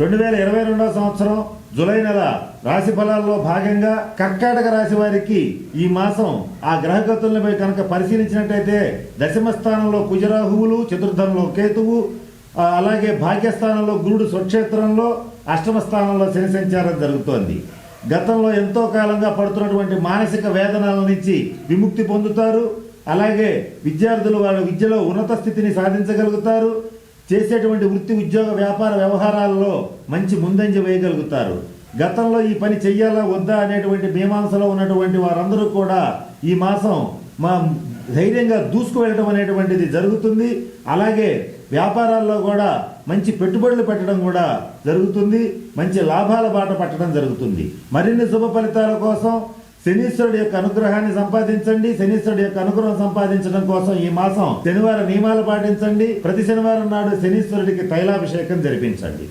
రెండు వేల ఇరవై రెండవ సంవత్సరం జులై నెల రాశి ఫలాల్లో భాగంగా కర్కాటక రాశి వారికి ఈ మాసం ఆ గ్రహగతులపై కనుక పరిశీలించినట్టయితే దశమ స్థానంలో కుజరాహువులు చతుర్థంలో కేతువు అలాగే భాగ్యస్థానంలో గురుడు స్వక్షేత్రంలో అష్టమ స్థానంలో శని సంచారం జరుగుతోంది. గతంలో ఎంతో కాలంగా పడుతున్నటువంటి మానసిక వేదనల నుంచి విముక్తి పొందుతారు. అలాగే విద్యార్థులు వాళ్ళ విద్యలో ఉన్నత స్థితిని సాధించగలుగుతారు. చేసేటువంటి వృత్తి ఉద్యోగ వ్యాపార వ్యవహారాల్లో మంచి ముందంజ వేయగలుగుతారు. గతంలో ఈ పని చెయ్యాలా వద్దా అనేటువంటి మీమాంసలో ఉన్నటువంటి వారందరూ కూడా ఈ మాసం మా ధైర్యంగా దూసుకు వెళ్ళడం అనేటువంటిది జరుగుతుంది. అలాగే వ్యాపారాల్లో కూడా మంచి పెట్టుబడులు పెట్టడం కూడా జరుగుతుంది. మంచి లాభాల బాట పట్టడం జరుగుతుంది. మరిన్ని శుభ ఫలితాల కోసం శనీశ్వరుడు యొక్క అనుగ్రహాన్ని సంపాదించండి. శనీశ్వరుడు యొక్క అనుగ్రహం సంపాదించడం కోసం ఈ మాసం శనివారం నియమాలు పాటించండి. ప్రతి శనివారం నాడు శనీశ్వరుడికి తైలాభిషేకం జరిపించండి.